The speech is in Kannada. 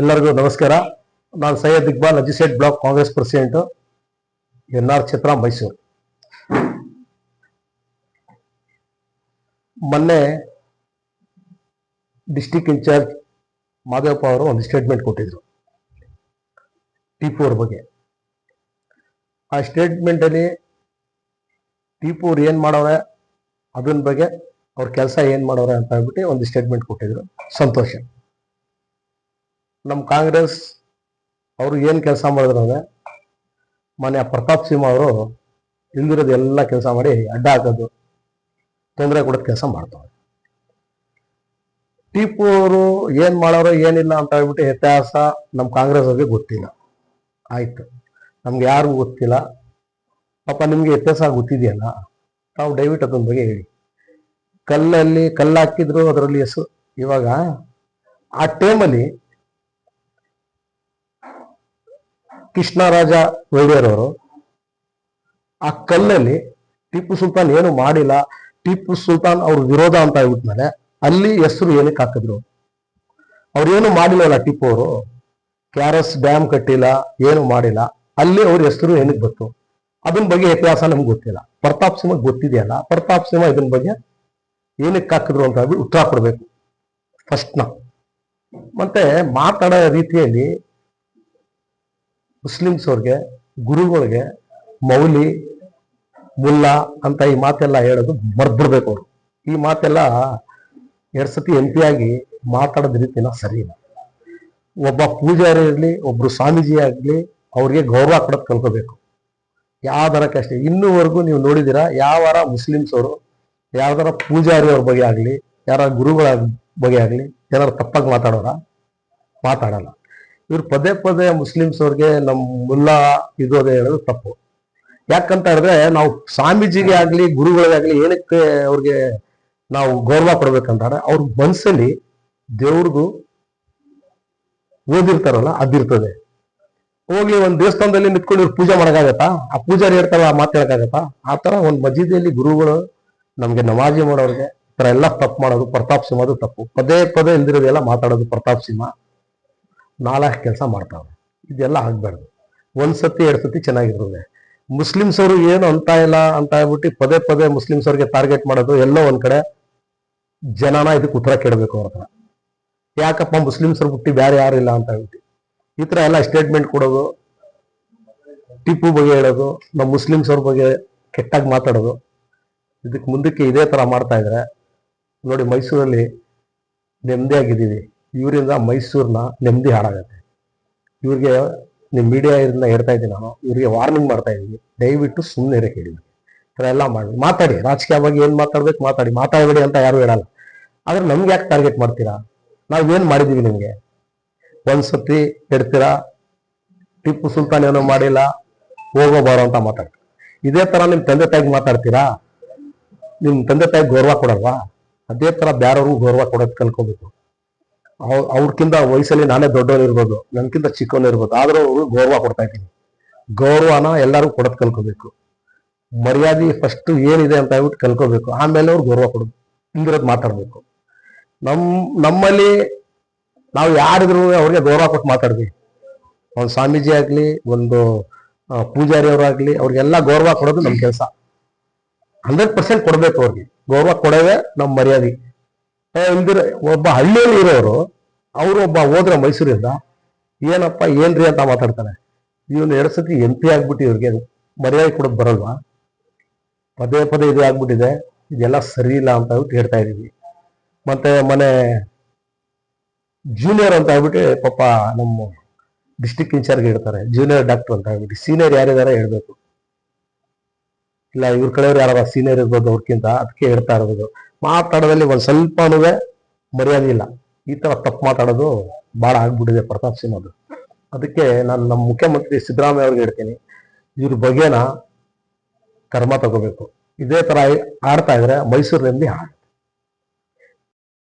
ಎಲ್ಲರಿಗೂ ನಮಸ್ಕಾರ. ನಾನು Syed Iqbal ಅಜಿಸೇಟ್ block Congress president, N R ಚಿತ್ರ ಮೈಸೂರು. ಮೊನ್ನೆ ಡಿಸ್ಟಿಕ್ ಇನ್ಚಾರ್ಜ್ ಮಾದೇವಪ್ಪ ಅವರು ಒಂದು ಸ್ಟೇಟ್ಮೆಂಟ್ ಕೊಟ್ಟಿದ್ರು ಟಿಪೂರ್ ಬಗ್ಗೆ. ಆ ಸ್ಟೇಟ್ಮೆಂಟ್ ಅಲ್ಲಿ ಅವ್ರು ಏನ್ ಮಾಡವ್ರೆ ಅದನ್ನ ಬಗ್ಗೆ ಅವ್ರ ಕೆಲಸ ಏನು ಮಾಡವ್ರೆ ಅಂತ ಹೇಳ್ಬಿಟ್ಟು ಒಂದು ಸ್ಟೇಟ್ಮೆಂಟ್ ಕೊಟ್ಟಿದ್ರು. ಸಂತೋಷ. ನಮ್ಮ ಕಾಂಗ್ರೆಸ್ ಅವರು ಏನು ಕೆಲಸ ಮಾಡಿದ್ರು ಅಂದರೆ ಮೊನ್ನೆ ಪ್ರತಾಪ್ ಸಿಂಹ ಅವರು ಇಲ್ದಿರೋದು ಎಲ್ಲ ಕೆಲಸ ಮಾಡಿ ಅಡ್ಡ ಹಾಕೋದು, ತೊಂದರೆ ಕೊಡೋದು ಕೆಲಸ ಮಾಡ್ತಾರೆ ಟಿಪ್ಪು ಅವರು ಏನು ಮಾಡೋರು ಏನಿಲ್ಲ ಅಂತ ಹೇಳ್ಬಿಟ್ಟು ಇತಿಹಾಸ ನಮ್ಮ ಕಾಂಗ್ರೆಸ್ ಅವ್ರಿಗೆ ಗೊತ್ತಿಲ್ಲ. ಆಯಿತು. ನಮ್ಗೆ ಯಾರಿಗೂ ಗೊತ್ತಿಲ್ಲ. ಪಾಪ ನಿಮಗೆ ಇತಿಹಾಸ ಗೊತ್ತಿದೆಯಲ್ಲ? ತಾವು ದಯವಿಟ್ಟು ಅದೊಂದು ಬಗ್ಗೆ ಹೇಳಿ. ಕಲ್ಲಲ್ಲಿ ಕಲ್ಲು ಹಾಕಿದ್ರು ಅದರಲ್ಲಿ ಹೆಸರು. ಇವಾಗ ಆ ಟೈಮಲ್ಲಿ ಕೃಷ್ಣರಾಜ ವೈದ್ಯರವರು ಆ ಕಲ್ಲಲ್ಲಿ ಟಿಪ್ಪು ಸುಲ್ತಾನ್ ಏನು ಮಾಡಿಲ್ಲ, ಟಿಪ್ಪು ಸುಲ್ತಾನ್ ಅವ್ರ ವಿರೋಧ ಅಂತ ಹೇಳ್ಬಿಟ್ಮೇಲೆ ಅಲ್ಲಿ ಹೆಸರು ಏನಕ್ಕೆ ಹಾಕಿದ್ರು? ಅವ್ರು ಏನು ಮಾಡಿಲ್ಲವಲ್ಲ ಟಿಪ್ಪು ಅವರು ಕೆ ಡ್ಯಾಮ್ ಕಟ್ಟಿಲ್ಲ, ಏನು ಮಾಡಿಲ್ಲ, ಅಲ್ಲಿ ಅವ್ರ ಹೆಸರು ಏನಕ್ಕೆ ಬಂತು? ಅದನ್ನ ಬಗ್ಗೆ ಇತಿಹಾಸ ನಮ್ಗೆ ಗೊತ್ತಿಲ್ಲ. ಪ್ರತಾಪ್ ಸಿಂಹ ಗೊತ್ತಿದೆಯಲ್ಲ, ಪ್ರತಾಪ್ ಸಿಂಹ ಇದನ್ನ ಬಗ್ಗೆ ಏನಕ್ಕೆ ಹಾಕಿದ್ರು ಅಂತ ಉತ್ತರ ಕೊಡ್ಬೇಕು ಫಸ್ಟ್ನ ಮತ್ತೆ ಮಾತಾಡೋ ರೀತಿಯಲ್ಲಿ ಮುಸ್ಲಿಮ್ಸ್ ಅವ್ರಿಗೆ, ಗುರುಗಳಿಗೆ ಮೌಲಿ, ಮುಲ್ಲಾ ಅಂತ ಈ ಮಾತೆಲ್ಲ ಹೇಳೋದು ಮರ್ಬಿಡ್ಬೇಕು ಅವರು. ಈ ಮಾತೆಲ್ಲ ಎರಡು ಸತಿ ಎಂ ಪಿ ಆಗಿ ಮಾತಾಡೋದ್ ರೀತಿನ ಸರಿ ಇಲ್ಲ. ಒಬ್ಬ ಪೂಜಾರಿ ಇರ್ಲಿ, ಒಬ್ರು ಸ್ವಾಮೀಜಿ ಆಗಲಿ ಅವ್ರಿಗೆ ಗೌರವ ಕೊಡೋದ್ ಕಲ್ಕೋಬೇಕು ಯಾವ್ದಾರ ಕಷ್ಟ ಇನ್ನೂವರೆಗೂ ನೀವು ನೋಡಿದ್ದೀರಾ ಯಾವಾರ ಮುಸ್ಲಿಮ್ಸ್ ಅವರು, ಯಾವ್ದಾರ ಪೂಜಾರಿ ಅವ್ರ ಬಗ್ಗೆ ಆಗಲಿ, ಯಾರ ಗುರುಗಳ ಬಗ್ಗೆ ಆಗಲಿ ಏನಾರು ತಪ್ಪಾಗಿ ಮಾತಾಡೋರ? ಮಾತಾಡಲ್ಲ. ಇವ್ರು ಪದೇ ಪದೇ ಮುಸ್ಲಿಮ್ಸ್ ಅವ್ರಿಗೆ ನಮ್ ಮುಲ್ಲಾ ಇದು ಅದೇ ಹೇಳೋದು ತಪ್ಪು. ಯಾಕಂತ ಹೇಳಿದ್ರೆ ನಾವು ಸ್ವಾಮೀಜಿಗೆ ಆಗ್ಲಿ, ಗುರುಗಳಿಗೆ ಆಗ್ಲಿ ಏನಕ್ಕೆ ಅವ್ರಿಗೆ ನಾವು ಗೌರವ ಕೊಡ್ಬೇಕಂತಾರೆ, ಅವ್ರ ಮನ್ಸಲ್ಲಿ ದೇವ್ರದು ಓದಿರ್ತಾರಲ್ಲ, ಅದಿರ್ತದೆ. ಹೋಗಿ ಒಂದ್ ದೇವಸ್ಥಾನದಲ್ಲಿ ನಿಂತ್ಕೊಂಡು ಇವ್ರು ಪೂಜೆ ಮಾಡಕ್ಕಾಗತ್ತಾ? ಆ ಪೂಜಾರಿ ಹೇಳ್ತಾರ ಆ ಮಾತು ಹೇಳಕ್ಕಾಗತ್ತಾ? ಆ ತರ ಒಂದ್ ಮಸೀದಿಯಲ್ಲಿ ಗುರುಗಳು ನಮ್ಗೆ ನಮಾಜಿ ಮಾಡೋರಿಗೆ ಈ ತರ ಎಲ್ಲ ತಪ್ಪು ಮಾಡೋದು ಪ್ರತಾಪ್ ಸಿಂಹದು ತಪ್ಪು. ಪದೇ ಪದೇ ಇಲ್ದಿರೋದೆಲ್ಲ ಮಾತಾಡೋದು ಪ್ರತಾಪ್ ಸಿಂಹ. ನಾಲ್ಕು ಕೆಲಸ ಮಾಡ್ತಾವೆ ಇದೆಲ್ಲ ಆಗಬಾರ್ದು. ಒಂದು ಸತಿ, ಎರಡು ಸತಿ ಚೆನ್ನಾಗಿರ್ತದೆ ಮುಸ್ಲಿಮ್ಸ್ ಅವರು ಏನು ಅಂತ ಇಲ್ಲ ಅಂತ ಹೇಳ್ಬಿಟ್ಟು ಪದೇ ಪದೇ ಮುಸ್ಲಿಮ್ಸ್ ಅವ್ರಿಗೆ ಟಾರ್ಗೆಟ್ ಮಾಡೋದು ಎಲ್ಲೋ ಒಂದು ಕಡೆ ಜನನ ಇದಕ್ಕೆ ಉತ್ತರ ಕೇಳಬೇಕು ಅವ್ರ ಹತ್ರ. ಯಾಕಪ್ಪ ಮುಸ್ಲಿಮ್ಸ್ ಅವ್ರು ಬಿಟ್ಟು ಬೇರೆ ಯಾರು ಇಲ್ಲ ಅಂತ ಹೇಳ್ಬಿಟ್ಟು. ಈ ಥರ ಎಲ್ಲ ಸ್ಟೇಟ್ಮೆಂಟ್ ಕೊಡೋದು, ಟಿಪ್ಪು ಬಗ್ಗೆ ಹೇಳೋದು, ನಮ್ಮ ಮುಸ್ಲಿಮ್ಸ್ ಅವ್ರ ಬಗ್ಗೆ ಕೆಟ್ಟಾಗಿ ಮಾತಾಡೋದು. ಇದಕ್ಕೆ ಮುಂದಕ್ಕೆ ಇದೇ ತರ ಮಾಡ್ತಾ ಇದ್ರೆ, ನೋಡಿ ಮೈಸೂರಲ್ಲಿ ನೆಮ್ಮದಿಯಾಗಿದ್ದೀವಿ. ಇವರಿಂದ ಮೈಸೂರಿನ ನೆಮ್ಮದಿ ಹಾಳಾಗತ್ತೆ. ಇವ್ರಿಗೆ ನಿಮ್ಮ ಮೀಡಿಯಾ ಇದನ್ನ ಹೇಳ್ತಾ ಇದ್ದೀನಿ ನಾನು, ಇವ್ರಿಗೆ ವಾರ್ನಿಂಗ್ ಮಾಡ್ತಾ ಇದ್ದೀನಿ. ದಯವಿಟ್ಟು ಸುಮ್ಮನೆ ಇರಕ್ಕೆ ಹೇಳಿದ್ವಿ ಥರ ಎಲ್ಲ ಮಾಡಿ, ಮಾತಾಡಿ. ರಾಜಕೀಯವಾಗಿ ಏನು ಮಾತಾಡ್ಬೇಕು ಮಾತಾಡಿ. ಮಾತಾಡಬೇಡಿ ಅಂತ ಯಾರು ಹೇಳಲ್ಲ. ಆದ್ರೆ ನಮ್ಗೆ ಯಾಕೆ ಟಾರ್ಗೆಟ್ ಮಾಡ್ತೀರಾ? ನಾವೇನು ಮಾಡಿದ್ದೀವಿ ನಿಮಗೆ? ಒಂದ್ಸತಿ ಇಡ್ತೀರಾ ಟಿಪ್ಪು ಸುಲ್ತಾನ್ ಏನೋ ಮಾಡಿಲ್ಲ, ಹೋಗೋ ಬಾರೋ ಅಂತ ಮಾತಾಡ್ತೀರಾ? ಇದೇ ಥರ ನಿಮ್ಮ ತಂದೆ ತಾಯಿಗೆ ಮಾತಾಡ್ತೀರಾ? ನಿಮ್ಮ ತಂದೆ ತಾಯಿಗೆ ಗೌರವ ಕೊಡಲ್ವಾ? ಅದೇ ಥರ ಬೇರೆಯವ್ರಿಗೂ ಗೌರವ ಕೊಡೋದು ಕಲ್ಕೋಬೇಕು ಅವ್ರಕ್ಕಿಂತ ವಯಸ್ಸಲ್ಲಿ ನಾನೇ ದೊಡ್ಡವನು ಇರ್ಬೋದು, ನನ್ಕಿಂತ ಚಿಕ್ಕವನು ಇರ್ಬೋದು, ಆದ್ರೂ ಅವ್ರಿಗೆ ಗೌರವ ಕೊಡ್ತಾ ಇದ್ದೀನಿ. ಗೌರವನ ಎಲ್ಲರೂ ಕೊಡೋದು ಕಲ್ಕೋಬೇಕು ಮರ್ಯಾದೆ ಫಸ್ಟ್ ಏನಿದೆ ಅಂತ ಹೇಳ್ಬಿಟ್ಟು ಕಲ್ಕೋಬೇಕು ಆಮೇಲೆ ಅವ್ರು ಗೌರವ ಕೊಡೋದು. ಹಿಂದಿರೋದು ಮಾತಾಡ್ಬೇಕು. ನಮ್ ನಮ್ಮಲ್ಲಿ ನಾವು ಯಾರಿದ್ರು ಅವ್ರಿಗೆ ಗೌರವ ಕೊಟ್ಟು ಮಾತಾಡ್ತೀವಿ ಒಂದು ಸ್ವಾಮೀಜಿ ಆಗ್ಲಿ, ಒಂದು ಪೂಜಾರಿ ಅವರಾಗ್ಲಿ ಅವ್ರಿಗೆಲ್ಲ ಗೌರವ ಕೊಡೋದು ನಮ್ಮ ಕೆಲಸ. ಹಂಡ್ರೆಡ್ ಪರ್ಸೆಂಟ್ ಕೊಡ್ಬೇಕು ಅವ್ರಿಗೆ. ಗೌರವ ಕೊಡೋದೇ ನಮ್ಮ ಮರ್ಯಾದೆ. ಇಲ್ದಿರ, ಒಬ್ಬ ಹಳ್ಳಿಯಲ್ಲಿ ಇರೋರು ಅವರು ಒಬ್ಬ ಹೋದ್ರೆ ಮೈಸೂರಿಂದ, ಏನಪ್ಪ, ಏನ್ರಿ ಅಂತ ಮಾತಾಡ್ತಾನೆ ಇವನು ಎರಡು ಸತಿ ಎಂ ಪಿ ಆಗ್ಬಿಟ್ಟು ಇವ್ರಿಗೆ, ಮರ್ಯಾದೆ ಕೊಡೋದು ಬರಲ್ವಾ? ಪದೇ ಪದೇ ಇದು ಆಗ್ಬಿಟ್ಟಿದೆ. ಇದೆಲ್ಲ ಸರಿ ಇಲ್ಲ ಅಂತ ಹೇಳ್ಬಿಟ್ಟು ಹೇಳ್ತಾ ಇದೀವಿ ಮತ್ತೆ ಮನೆ ಜೂನಿಯರ್ ಅಂತ ಹೇಳ್ಬಿಟ್ಟು ಪಾಪ ನಮ್ಮ ಡಿಸ್ಟಿಕ್ ಇನ್ಚಾರ್ಜ್ ಹೇಳ್ತಾರೆ. ಜೂನಿಯರ್ ಡಾಕ್ಟರ್ ಅಂತ ಹೇಳ್ಬಿಟ್ಟು. ಸೀನಿಯರ್ ಯಾರಿದಾರೆ ಹೇಳ್ಬೇಕು. ಇಲ್ಲ, ಇವ್ರ ಕಡೆಯವ್ರು ಯಾರು ಸೀನಿಯರ್ ಇರ್ಬೋದು ಅವ್ರಕ್ಕಿಂತ ಅದಕ್ಕೆ ಹೇಳ್ತಾ ಇರೋದು. ಮಾತಾಡೋದಲ್ಲಿ ಒಂದ್ ಸ್ವಲ್ಪನೂ ಮರ್ಯಾದೆ ಇಲ್ಲ. ಈ ತರ ತಪ್ಪು ಮಾತಾಡೋದು ಬಹಳ ಆಗ್ಬಿಟ್ಟಿದೆ ಪ್ರತಾಪ್ ಸಿಂಹದು ಅದಕ್ಕೆ ನಾನು ನಮ್ಮ ಮುಖ್ಯಮಂತ್ರಿ ಸಿದ್ದರಾಮಯ್ಯ ಅವ್ರಿಗೆ ಹೇಳ್ತೀನಿ, ಇವ್ರ ಬಗ್ಗೆನ ಕರ್ಮ ತಗೋಬೇಕು. ಇದೇ ತರ ಆಡ್ತಾ ಇದ್ರೆ ಮೈಸೂರಿನಲ್ಲಿ ಹಾಳು